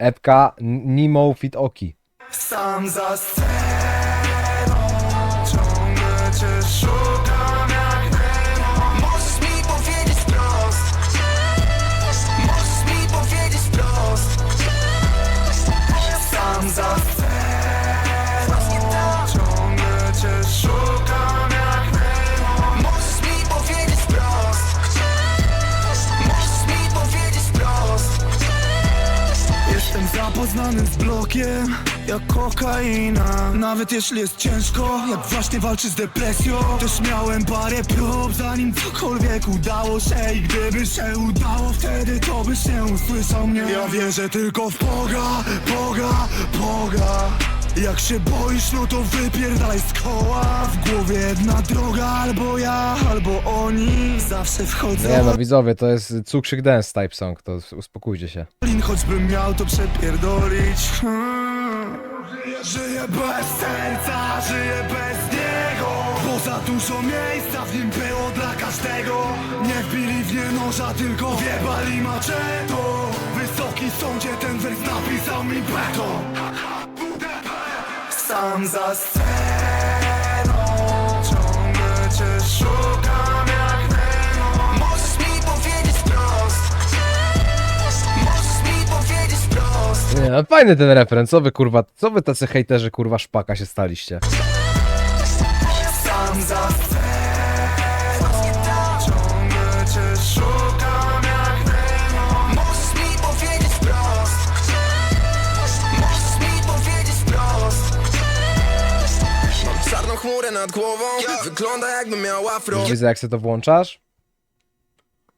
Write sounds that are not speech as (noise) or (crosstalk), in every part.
Epka N- Nemo Fit Oki. Sam za sceną Ciągle cię jak kokaina. Nawet jeśli jest ciężko, jak właśnie walczy z depresją. Też miałem parę prób, zanim cokolwiek udało się. I gdyby się udało, wtedy to byś nie usłyszał mnie. Ja wierzę tylko w Boga, Boga, Boga jak się boisz, no to wypierdalaj z koła. W głowie jedna droga, albo ja, albo oni. Zawsze wchodzą Nie no widzowie, to jest cukrzyk dance type song, to uspokójcie się. Lin, choćbym miał to przepierdolić. Hmm. Żyję bez serca, żyję bez niego. Bo za dużo miejsca w nim było dla każdego. Nie wbili w nie noża, tylko wiebali maczetą. Wysoki sądzie ten wers napisał mi beton Sam za sceną Ciągle cię szukam jak Nemo. Możesz mi powiedzieć wprost. Możesz mi powiedzieć wprost. Nie no, fajny ten refren, co wy kurwa, co wy tacy hejterzy kurwa szpaka się staliście? Sam za sceną chmurę nad głową Wygląda jakbym miał afro Widzę jak sobie to włączasz?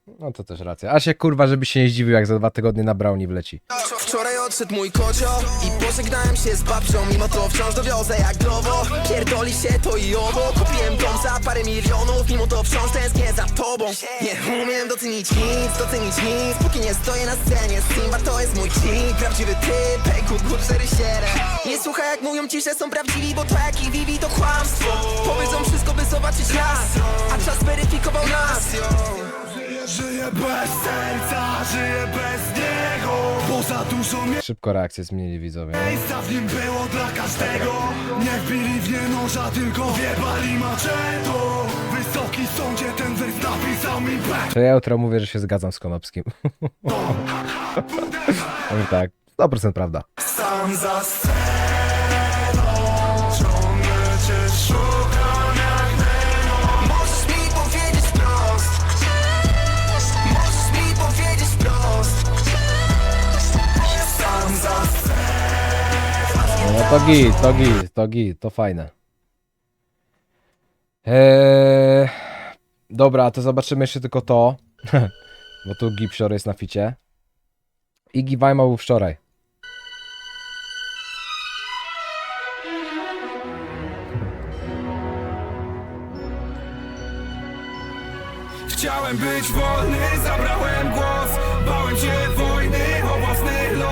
No to też racja. A się kurwa, żeby się nie zdziwił jak za dwa tygodnie na brownie wleci. Wczoraj odszedł mój kocio I pożegnałem się z babcią. Mimo to wciąż dowiozę jak glowo Pierdoli się to i owo. Kupiłem dom za parę milionów. Mimo to wciąż tęsknię za tobą. Nie umiem docenić nic, docenić nic. Póki nie stoję na scenie Simba to jest mój king Prawdziwy typ, ej kut, kut, 47 Nie słuchaj jak mówią ci, że są prawdziwi Bo to jak i Vivi to kłamstwo. Powiedzą wszystko by zobaczyć nas. A czas weryfikował nas Żyję bez serca, żyję bez niego Bo za dużo Szybko reakcję zmienili widzowie. miejsca w nim było dla każdego Nie wbili w nie noża, tylko wiebali maczetą Wysoki sądzie ten wers napisał mi beton To ja jutro mówię, że się zgadzam z Konopskim. (laughs) Powiem tak, 100% prawda. Sam za sceną No to git, to git, to git, to fajne. Eee, dobra, to zobaczymy jeszcze tylko to. (laughs) Bo tu Gipsior jest na ficie. Iggy Weimar był wczoraj. Chciałem być wolny, zabrałem głos Bałem się własny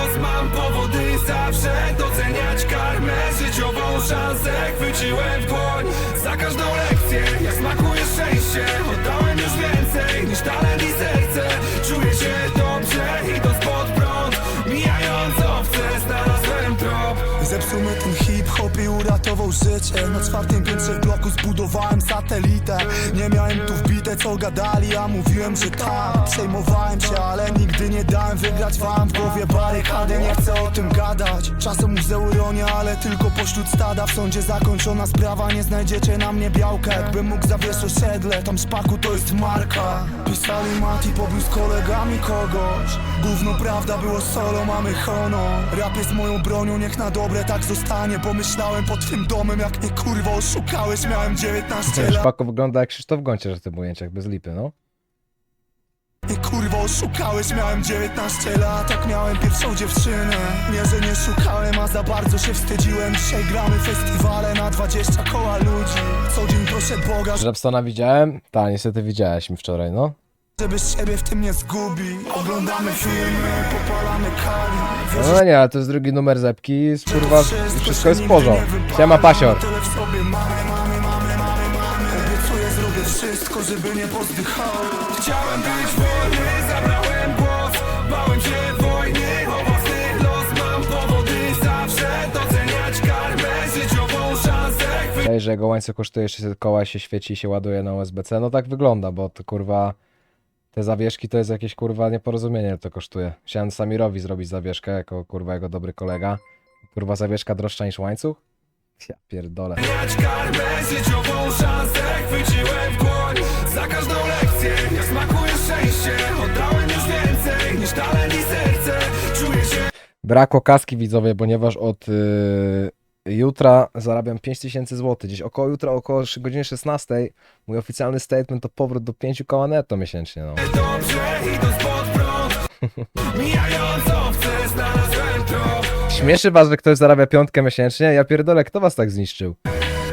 los Mam powody zawsze doceniać karmę Życiową szansę chwyciłem w dłoń. Za każdą lekcję, jak smakuje szczęście Oddałem już więcej niż talent i serce. Czuję się dobrze, idąc pod prąd. Mijając obce, znalazłem trop. Zepsuł ten hip-hop i uratował życie. Na czwartym piętrze zbudowałem satelitę. Nie miałem tu wbite co gadali, a mówiłem, że tak. Przejmowałem się, ale nigdy nie dałem wygrać wam W głowie barykady, nie chcę o tym gadać. Czasem muzeum ironia, ale tylko pośród stada. W sądzie zakończona sprawa, nie znajdziecie na mnie białka. Jakbym mógł zawiesz osiedle, tam szpaku to jest marka. Pisali Mati, pobił z kolegami kogoś. Gówno prawda, było solo, mamy honor. Rap jest moją bronią, niech na dobre tak zostanie. Pomyślałem pod twym domem, jak mnie kurwa oszukałeś Miałem 19 lat Szpako wygląda jak Krzysztof Gonciarz w tym ujęciach, bez lipy, no. Kurwa oszukałeś, miałem 19 lat Jak miałem pierwszą dziewczynę Nie, że nie szukałem, a za bardzo się wstydziłem Dzisiaj gramy festiwale na 20 koła ludzi Co dzień proszę Boga, Żabstona widziałem? Ta, niestety widziałeś mi wczoraj, no. żeby siebie w tym nie Oglądamy filmy, popalamy kali No nie, ale to jest drugi numer zepki, jest, kurwa, wszystko jest w porządku. Siema Pasior. Tyle w sobie mamy, to, żeby nie pozdychał Chciałem być wolny, zabrałem głos Bałem się wojny, o własny los Mam powody zawsze doceniać karmę Życiową szansę że jego łańcuch kosztuje 600 koła, się świeci i się ładuje na USB-C. No tak wygląda, bo to kurwa... Te zawieszki to jest jakieś kurwa nieporozumienie to kosztuje. Chciałem Samirowi zrobić zawieszkę jako kurwa jego dobry kolega. Kurwa zawieszka droższa niż łańcuch? Ja pierdolę. Miać karmę, życiową szansę chwyciłem w dłoń Za każdą lekcję, jak smakuje szczęście Oddałem już więcej niż talent i serce Czuję się Brakło kaski widzowie, ponieważ od y, jutra zarabiam 5000 zł. Gdzieś około jutra, około godziny 16 mój oficjalny statement to powrót do 5 koła netto miesięcznie. No. dobrze, idąc pod prąd Mijając Śmieszy was, że ktoś zarabia piątkę miesięcznie? Ja pierdolę, kto was tak zniszczył?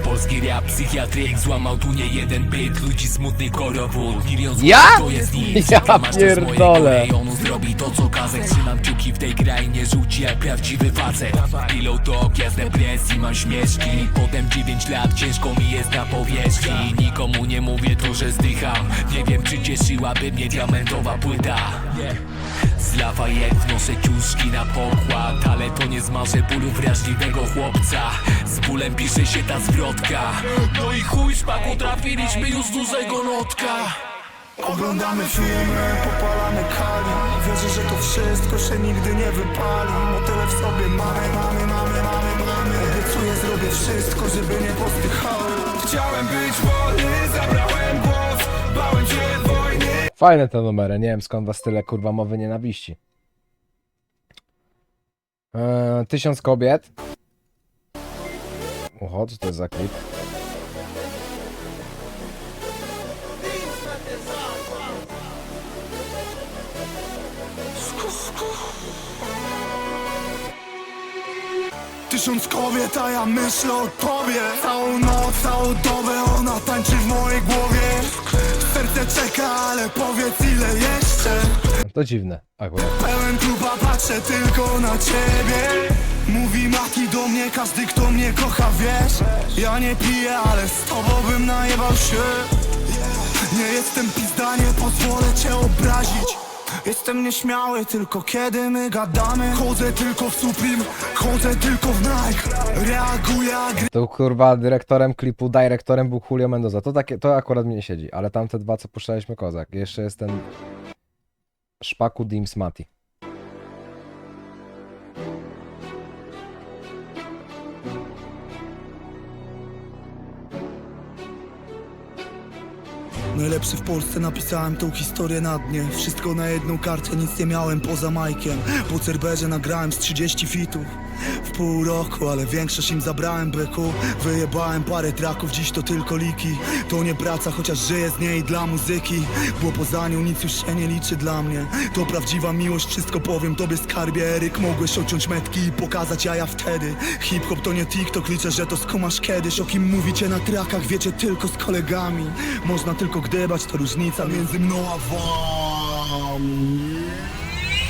Polski rap, psychiatryk złamał tu nie jeden byt Ludzi smutny korowód, milion złotych Ja? to jest nic Ja to z pierdolę. rejonu, zrobi to co kazek Trzymam kciuki w tej krainie, rzuci jak prawdziwy facet Pilot to depresji, mam śmieszki Potem 9 lat ciężko mi jest na powierzchni Nikomu nie mówię to, że zdycham Nie wiem czy cieszyłaby mnie diamentowa płyta z Lafayette wnoszę ciuszki na pokład Ale to nie zmarzę bólu wrażliwego chłopca. Z bólem pisze się ta zwrotka. No i chuj szpaku trafiliśmy już dużego lotka Oglądamy filmy, popalamy kali. Wierzę, że to wszystko się nigdy nie wypali. Motyle w sobie mamy, mamy, mamy, mamy, mamy. Obiecuję, zrobię wszystko, żeby nie postychały Chciałem być wolny, zabrałem głos. Bałem się Fajne te numery, nie wiem skąd was tyle kurwa mowy nienawiści. Eee, tysiąc kobiet. Oho, co to jest za klip? Tysiąc kobiet, a ja myślę o tobie Całą noc, całą dobę ona tańczy w mojej głowie Serce czeka, ale powiedz ile jeszcze. To dziwne, akurat. Pełen trupa, patrzę tylko na ciebie. Mówi Mati do mnie, każdy kto mnie kocha, wiesz. Ja nie piję, ale z tobą bym najebał się. Nie jestem pizda, nie pozwolę cię obrazić Jestem nieśmiały tylko kiedy my gadamy Chodzę tylko w Supreme, chodzę tylko w Nike Reaguję agresywnie To kurwa dyrektorem klipu, dyrektorem był Julio Mendoza. To, takie, to akurat mi nie siedzi, ale tamte dwa co puszczaliśmy kozak. Jeszcze jest ten Szpaku Dims Mati. Najlepszy w Polsce napisałem tą historię na dnie. Wszystko na jedną kartę, nic nie miałem poza Majkiem. Po Cerberze nagrałem z 30 fitów W pół roku, ale większość im zabrałem byku. Wyjebałem parę traków, dziś to tylko liki. To nie praca, chociaż żyję z niej dla muzyki. Bo poza nią nic już się nie liczy dla mnie. To prawdziwa miłość, wszystko powiem tobie skarbie. Eryk, mogłeś ociąć metki i pokazać jaja wtedy. Hip-hop to nie TikTok, liczę, że to skumasz kiedyś. O kim mówicie na trakach, wiecie tylko z kolegami. Można tylko gdybać, to różnica między mną a wami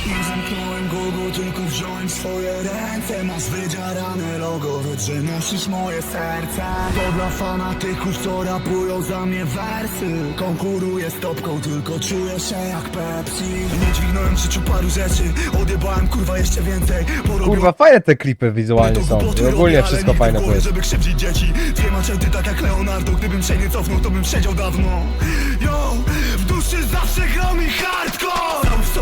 nie zamknąłem Google, tylko wziąłem swoje ręce. Masz wydziarane logo, wiedz, że nosisz moje serce. To dla fanatyków, co rapują za mnie wersy. Konkuruję z topką, tylko czuję się jak Pepsi. Nie dźwignąłem w życiu paru rzeczy. Odjebałem kurwa jeszcze więcej. Kurwa, fajne te klipy wizualnie to są. I ogólnie wszystko fajne głowie, jest. żeby krzywdzić dzieci. Dwie maczety tak jak Leonardo. Gdybym się nie cofnął, to bym siedział dawno. Yo, w duszy zawsze grał mi hardcore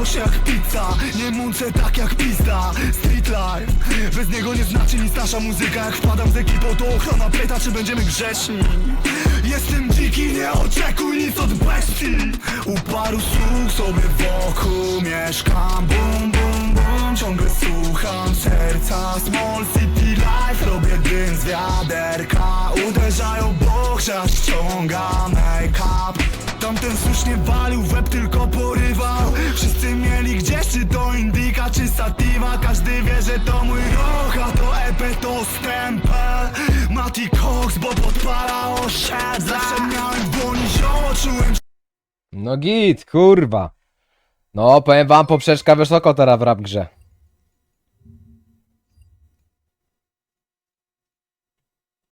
Sam w sosie jak pizza. Nie mączę tak jak pizda. Street life. Bez niego nie znaczy nic nasza muzyka. Jak wpadam z ekipą, to ochrona pyta, czy będziemy grzeczni. Jestem dziki, nie oczekuj nic od bestii. U paru słuch sobie wokół mieszkam. Bum, bum, bum, ciągle słucham serca. Small city life, robię dym z wiaderka. Uderzają bo chociaż ściąga make-up Tamten słusznie walił, web tylko porywał Wszyscy mieli gdzieś, czy to Indika, czy Sativa Każdy wie, że to mój roch, a to EP to stempel Mati Cox, bo podpala oszczędza Zawsze miałem w dłoni zioło, czułem No git, kurwa. No, powiem wam, poprzeczka wysoko teraz w rap grze.